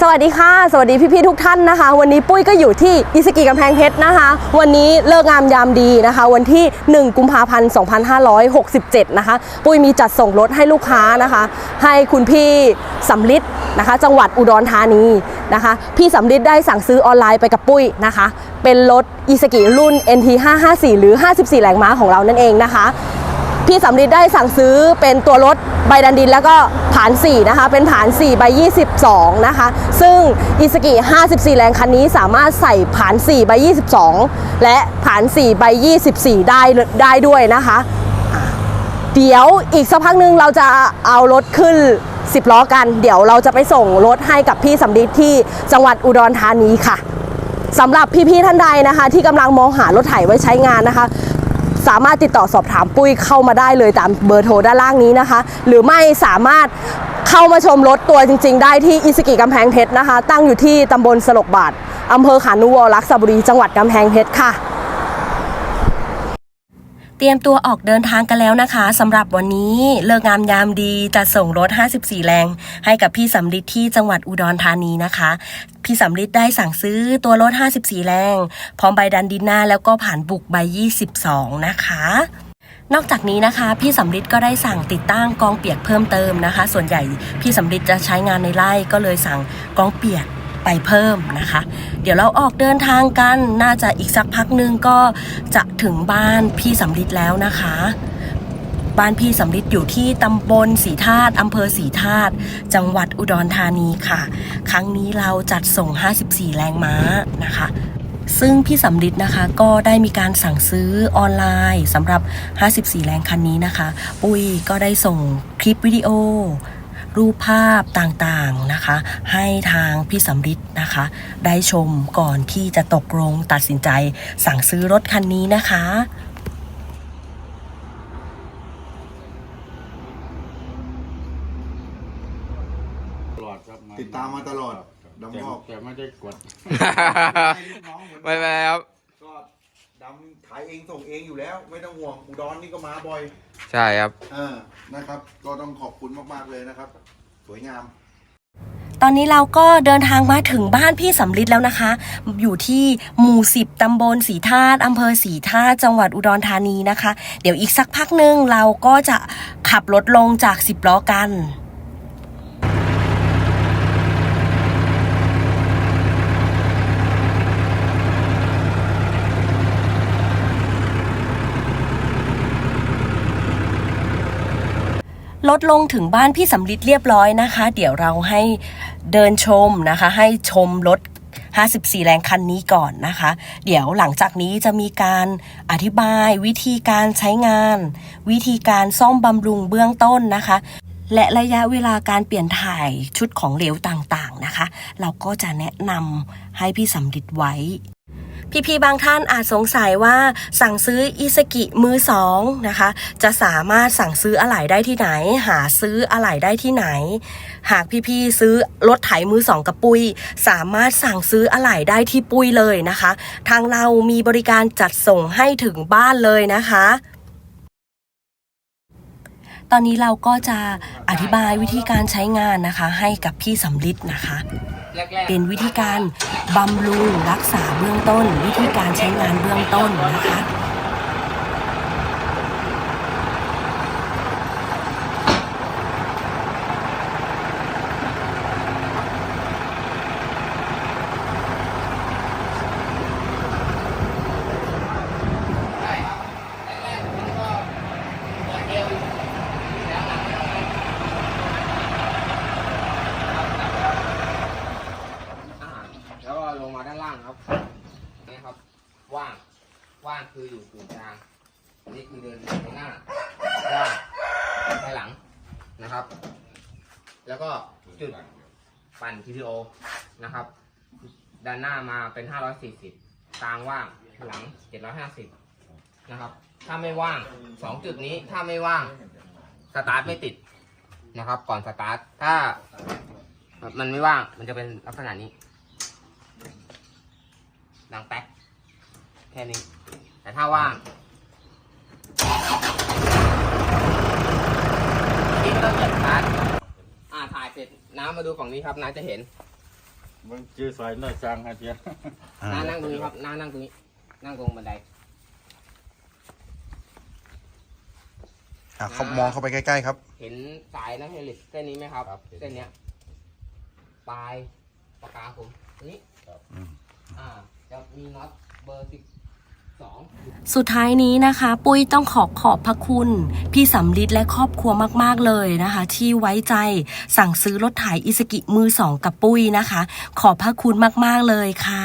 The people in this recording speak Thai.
สวัสดีค่ะ สวัสดีพี่ๆทุกท่านนะคะ วันนี้ปุ้ยก็อยู่ที่อิสกิกำแพงเพชรนะคะ วันนี้เลิกงามยามดีนะคะ วันที่ 1 กุมภาพันธ์ 2567 นะคะ ปุ้ยมีจัดส่งรถให้ลูกค้านะคะ ให้คุณพี่สำลิดนะคะ จังหวัดอุดรธานีนะคะ พี่สำลิดได้สั่งซื้อออนไลน์ไปกับปุ้ยนะคะ เป็นรถอิสกิรุ่น NT 554 หรือ 54แรงม้าของเรานั่นเองนะคะ พี่สำลิดได้สั่งซื้อเป็นตัวรถใบดันดินแล้วก็ผาน 4 นะคะ เป็นผาน 4 ใบ 22 นะคะ ซึ่งอิสกิ 54 แรงคันนี้สามารถใส่ผาน 4 ใบ 22 และผาน 4 ใบ 24 ได้ได้ด้วยนะคะ เดี๋ยวอีกสักพักหนึ่งเราจะเอารถขึ้น 10 ล้อกัน เดี๋ยวเราจะไปส่งรถให้กับพี่สำลิดที่จังหวัดอุดรธานีค่ะสำหรับพี่ๆท่านใดนะคะ ที่กำลังมองหารถไถไว้ใช้งานนะคะ สามารถติดต่อสอบถามปุ้ยเข้ามาได้เลยตามเบอร์โทรด้านล่างนี้นะคะ หรือไม่สามารถเข้ามาชมรถตัวจริง ๆ ได้ที่อิสกิกำแพงเพชรนะคะ ตั้งอยู่ที่ตำบลสลกบาทอำเภอขานุวรักษบุรีจังหวัดกำแพงเพชรค่ะ เตรียมตัวออกเดินทางกันแล้วนะคะสำหรับวันนี้เลิกงามยามดีจะส่งรถ 54 แรง ให้กับพี่สำลิดที่จังหวัดอุดรธานีนะคะ พี่สำลิดได้สั่งซื้อตัวรถ 54 แรง พร้อมใบดันดินหน้าแล้วก็ผ่านบุกใบ 22 นะคะนอกจากนี้นะคะ พี่สำลิดก็ได้สั่งติดตั้งกองเปียกเพิ่มเติมนะคะ ส่วนใหญ่พี่สำลิดจะใช้งานในไร่ก็เลยสั่งกองเปียก ไปเพิ่มนะคะ เดี๋ยวเราออกเดินทางกันน่าจะอีกสักพักหนึงก็จะถึงบ้านพี่สำลิดแล้วนะคะ บ้านพี่สำลิดอยู่ที่ตำบลสีธาตุอำเภอสีธาตุจังหวัดอุดรธานีค่ะ ครั้งนี้เราจัดส่ง 54 แรงม้านะคะซึ่งพี่สำลิดนะคะก็ได้มีการสั่งซื้อออนไลน์สำหรับ 54 แรงคันนี้นะคะ ปุ้ยก็ได้ส่งคลิปวิดีโอ รูปภาพต่างๆนะคะ ให้ทางพี่สำลิดนะคะ ได้ชมก่อนที่จะตกลงตัดสินใจสั่งซื้อรถคันนี้นะคะตลอดครับติดตามมาตลอดครับดำบอกแต่แต่ไม่ได้กดให้ลูกน้องเหมือนไม่เป็นไรครับก็ดำขายเองส่งเองอยู่แล้ว ไม่ต้องห่วงอุดรนี่ก็มาบ่อยใช่ครับ เออนะครับ ก็ต้องขอบคุณมากๆเลยนะครับ สวยงาม ตอนนี้เราก็เดินทางมาถึงบ้านพี่สำลิดแล้วนะคะ อยู่ที่หมู่สิบตำบลสีธาตุอำเภอสีธาตุจังหวัดอุดรธานีนะคะ เดี๋ยวอีกสักพักหนึ่งเราก็จะขับรถลงจากสิบล้อกัน ลดลงถึงบ้านพี่สำลิดเรียบร้อยนะคะ เดี๋ยวเราให้เดินชมนะคะ ให้ชมรถ54 แรงคันนี้ก่อนนะคะ เดี๋ยวหลังจากนี้จะมีการอธิบายวิธีการใช้งาน วิธีการซ่อมบำรุงเบื้องต้นนะคะ และระยะเวลาการเปลี่ยนถ่ายชุดของเหลวต่างๆนะคะ เราก็จะแนะนำให้พี่สำลิดไว้ พี่ๆบางท่านอาจสงสัยว่าสั่งซื้ออิสกิมือสองนะคะ จะสามารถสั่งซื้ออะไหล่ได้ที่ไหน หาซื้ออะไหล่ได้ที่ไหน หากพี่ๆซื้อรถไถมือสองกับปุย สามารถสั่งซื้ออะไหล่ได้ที่ปุยเลยนะคะ ทางเรามีบริการจัดส่งให้ถึงบ้านเลยนะคะตอนนี้เราก็จะอธิบายวิธีการใช้งานนะคะ ให้กับพี่สำลิดนะคะ เป็นวิธีการบำรุงรักษาเบื้องต้น วิธีการใช้งานเบื้องต้นนะคะ อ่าแล้วก็ลงมาด้านล่างครับ นี่ครับ ว่าง ว่างคืออยู่กึ่งกลาง นี่คือเดินไปหน้าว่างไปหลังนะครับ แล้วก็จุดปั่น PTO นะครับ ด้านหน้ามาเป็น 540 กลางว่างหลัง 750 นะครับ ถ้าไม่ว่างสองจุดนี้ถ้าไม่ว่าง สตาร์ทไม่ติดนะครับ ก่อนสตาร์ท ถ้ามันไม่ว่าง มันจะเป็นลักษณะนี้ ดังแป๊กแค่นี้ แต่ถ้าว่าง ที่ต้องเกิดสตาร์ทอ่าถ่ายเสร็จน้ำมาดูฝั่งนี้ครับน้าจะเห็นมึงจื้อซอยน้อยจังฮะเจียอ่าน้านั่งตรงนี้ครับน้านั่งตรงนี้ นั่งตรงบันไดอะเขามองเข้าไปใกล้ๆครับ เห็นสายน้ำเฮลิสเส้นนี้ไหมครับ เส้นเนี้ยปลายปากกาผมตรงนี้อืมอ่าจะมีน็อตเบอร์สิบ สุดท้ายนี้นะคะ ปุ้ยต้องขอขอบพระคุณ พี่สำลิดและครอบครัวมากๆเลยนะคะ ที่ไว้ใจสั่งซื้อรถถ่ายอิสกิมือสองกับปุ้ยนะคะ ขอบพระคุณมากๆเลยค่ะ